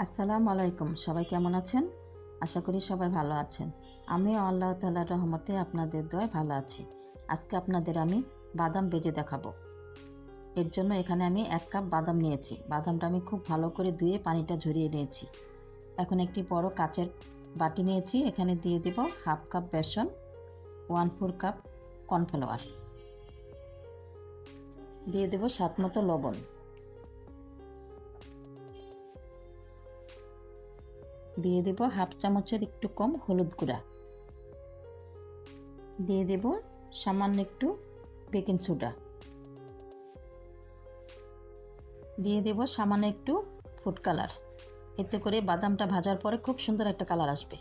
আসসালামু আলাইকুম, সবাই কেমন আছেন? আশা করি সবাই ভালো আছেন। আমিও আল্লাহ তালার রহমতে আপনাদের দয় ভালো আছি। আজকে আপনাদের আমি বাদাম বেজে দেখাবো। এর জন্য এখানে আমি এক কাপ বাদাম নিয়েছি। বাদামটা আমি খুব ভালো করে ধুয়ে পানিটা ঝরিয়ে নিয়েছি। এখন একটি বড় কাচের বাটি নিয়েছি। এখানে দিয়ে দেব half cup besan, one four cup cornflour. দিয়ে দেব স্বাদ মতো লবণ। দিয়ে দেব হাফ চামচের একটু কম হলুদ গুঁড়া। দিয়ে দেব সামান্য একটু বেকিং সোডা। দিয়ে দেব সামান্য একটু ফুড কালার। এতে করে বাদামটা ভাজার পরে খুব সুন্দর একটা কালার আসবে।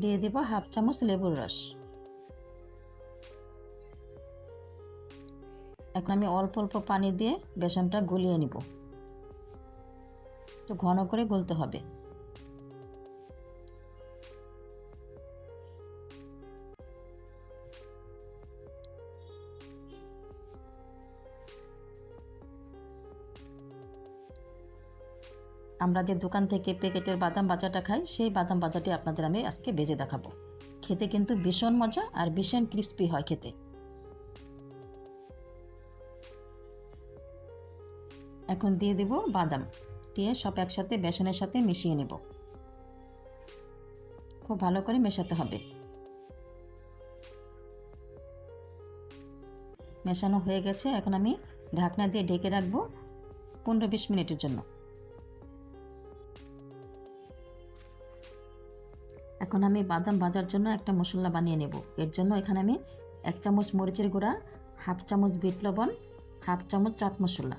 দিয়ে দেব হাফ চামচ লেবুর রস। এখন আমি অল্প অল্প পানি দিয়ে বেসনটা গলিয়ে নিব। তো ঘন করে গলতে হবে। আমরা যে দোকান থেকে প্যাকেটের বাদাম বাজাটা খাই, সেই বাদাম বাজাটি আপনাদের আমি আজকে বেজে দেখাবো। খেতে কিন্তু ভীষণ মজা আর ভীষণ ক্রিস্পি হয় খেতে। এখন দিয়ে দেব বাদাম। দিয়ে সব একসাথে বেসনের সাথে মিশিয়ে নেব। খুব ভালো করে মেশাতে হবে। মেশানো হয়ে গেছে। এখন আমি ঢাকনা দিয়ে ঢেকে রাখব পনেরো বিশ মিনিটের জন্য। এখন আমি বাদাম ভাজার জন্য একটা মশলা বানিয়ে নেব। এর জন্য এখানে আমি এক চামচ মরিচের গুঁড়া, হাফ চামচ বিট লবণ, হাফ চামচ চাট মশলা।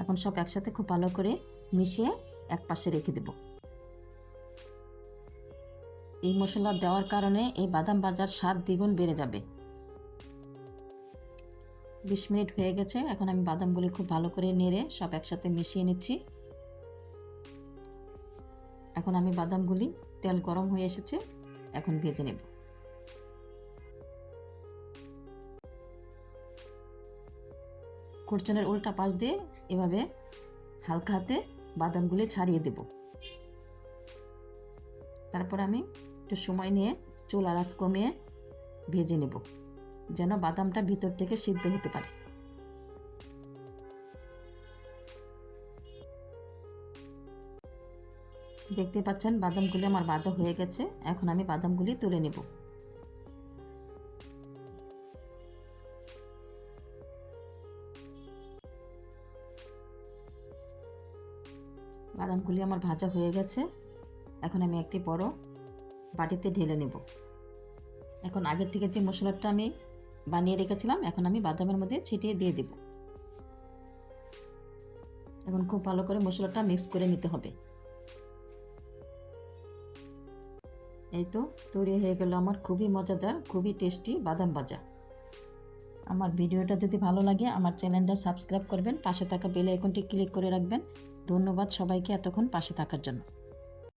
এখন সব একসাথে খুব ভালো করে মিশিয়ে এক পাশে রেখে দেব। এই মশলা দেওয়ার কারণে এই বাদাম ভাজার স্বাদ দ্বিগুণ বেড়ে যাবে। বিশ মিনিট হয়ে গেছে, এখন আমি বাদামগুলি খুব ভালো করে নেড়ে সব একসাথে মিশিয়ে নিচ্ছি। এখন আমি বাদামগুলি তেল গরম হয়ে এসেছে, এখন ভেজে নেব। খুরচনের উল্টা পাশ দিয়ে এভাবে হালকা হাতে বাদামগুলি ছাড়িয়ে দেব। তারপর আমি একটু সময় নিয়ে চুল আরাস কমিয়ে ভেজে নেব, যেন বাদামটা ভিতর থেকে সিদ্ধ হতে পারে। দেখতে পাচ্ছেন, বাদামগুলি আমার ভাজা হয়ে গেছে। এখন আমি বাদামগুলি তুলে নেব। বাদামগুলি আমার ভাজা হয়ে গেছে। এখন আমি একটি বড় বাটিতে ঢেলে নেব। এখন আগের থেকে যে মশলাটা আমি বানিয়ে রেখেছিলাম, এখন আমি বাদামের মধ্যে ছিটিয়ে দিয়ে দেব। এখন খুব ভালো করে মশলাটা মিক্স করে নিতে হবে। এই তো তৈরি হয়ে গেল আমার, খুবই মজাদার, খুবই টেস্টি বাদাম ভাজা। আমার ভিডিওটা যদি ভালো লাগে, আমার চ্যানেলটা সাবস্ক্রাইব করবেন, পাশে থাকা বেল আইকনটি ক্লিক করে রাখবেন। ধন্যবাদ সবাইকে এতক্ষণ পাশে থাকার জন্য।